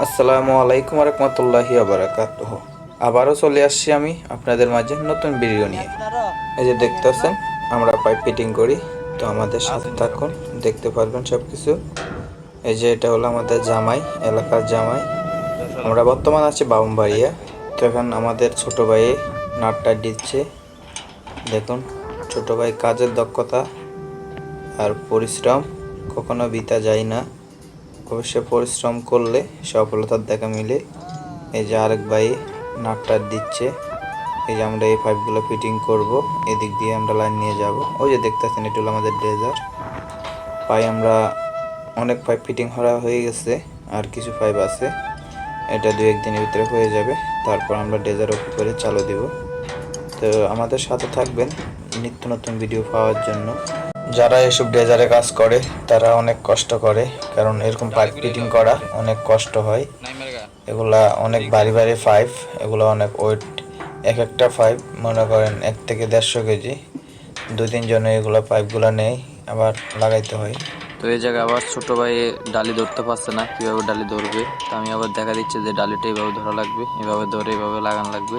আসসালামু আলাইকুম রহমতুল্লাহি আবরাকাত আবারও চলে আসছি আমি আপনাদের মাঝে নতুন ভিডিও নিয়ে। এই যে দেখতে দেখতেছেন, আমরা পাইপ ফিটিং করি, তো আমাদের সাথে থাকুন, দেখতে পারবেন সব কিছু এই যে এটা হলো আমাদের জামাই, এলাকার জামাই। আমরা বর্তমান আছি বাউমবাড়িয়া তো এখন আমাদের ছোট ভাই নাটটা দিচ্ছে। দেখুন, ছোট ভাই কাজের দক্ষতা আর পরিশ্রম কখনো বিতা যায় না। অবশ্যই পরিশ্রম করলে সফলতার দেখা মিলে। এই যে আরেক ভাই নাটটা দিচ্ছে। এই যে আমরা এই পাইপগুলো ফিটিং করব, এদিক দিয়ে আমরা লাইন নিয়ে যাব। ওই যে দেখতেছেন, এটা হলো আমাদের ড্রেজার পাই আমরা অনেক পাইপ ফিটিং করা হয়ে গেছে, আর কিছু পাইপ আছে। এটা দু একদিনের ভিতরে হয়ে যাবে। তারপর আমরা ডেজার ওপর করে চালু দিব। তো আমাদের সাথে থাকবেন নিত্য নতুন ভিডিও পাওয়ার জন্য। যারা এসব ডেজারে কাজ করে তারা অনেক কষ্ট করে কারণ এরকম পাইপ ফিটিং করা অনেক কষ্ট হয়। এগুলা অনেক ভারী ভারী পাইপ এগুলো অনেক ওয়েট এক একটা পাইপ মনে করেন এক থেকে দেড়শো কেজি দুই তিনজনে এগুলো পাইপগুলো নেই আবার লাগাইতে হয়। তো এই জায়গায় আবার ছোট ভাই ডালি ধরতে পারছে না কীভাবে ডালি ধরবে? তো আমি আবার দেখা দিচ্ছি যে ডালিটা এইভাবে ধরা লাগবে এভাবে ধরে এভাবে লাগানো লাগবে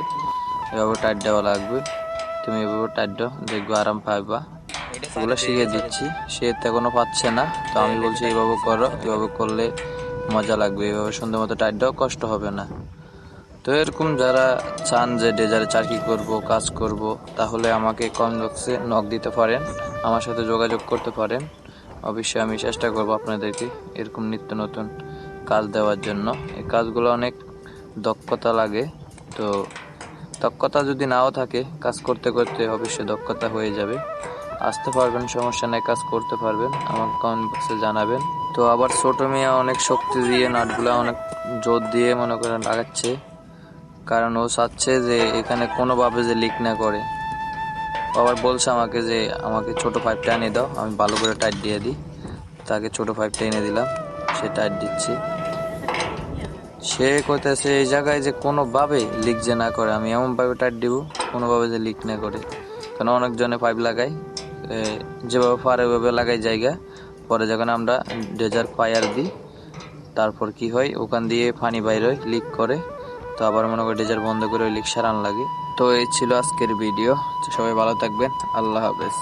এভাবে টাইট দেওয়া লাগবে। তুমি এভাবে টাইট দাও দেখব আরাম পাইবা। এগুলো শিখে দিচ্ছি। সে তো এখনও পাচ্ছে না। তো আমি বলছি, এইভাবে করো এভাবে করলে মজা লাগবে। এভাবে সুন্দর মতো টাইট কষ্ট হবে না। তো এরকম যারা চান যে ডেজারে চাকরি করব, কাজ করব, তাহলে আমাকে কম বক্সে নক দিতে পারেন, আমার সাথে যোগাযোগ করতে পারেন। অবশ্যই আমি চেষ্টা করব আপনাদেরকে এরকম নিত্য নতুন কাজ দেওয়ার জন্য। এই কাজগুলো অনেক দক্ষতা লাগে। তো দক্ষতা যদি নাও থাকে, কাজ করতে করতে অবশ্যই দক্ষতা হয়ে যাবে। আসতে পারবেন সমস্যা নেই কাজ করতে পারবেন। আমাকে কমেন্ট বক্সে জানাবেন। তো আবার ছোট মেয়ে অনেক শক্তি দিয়ে নাটগুলো অনেক জোর দিয়ে মনে করেন লাগাচ্ছে কারণ ও চাচ্ছে যে এখানে কোনোভাবে যে লিক না করে। আবার বলছে আমাকে যে আমাকে ছোট পাইপটা এনে দাও আমি ভালো করে টাইট দিয়ে দিই। তাকে ছোট পাইপটা এনে দিলাম সে টাইট দিচ্ছি। সে কইতেছে এই জায়গায় যে কোনোভাবে লিক যে না করে আমি এমনভাবে টাইট দিব কোনোভাবে যে লিক না করে। কারণ অনেকজনে পাইপ লাগাই এ, যেভাবে পারে ওইভাবে লাগাই জায়গা। পরে যখন আমরা ডেজার পায়ার দিই, তারপর কি হয়, ওখান দিয়ে পানি বাইর হয় লিক করে। তো আবার মনে করি ডেজার বন্ধ করে ওই লিক সারান লাগে। তো এই ছিল আজকের ভিডিও সবাই ভালো থাকবেন। আল্লাহ হাফেজ।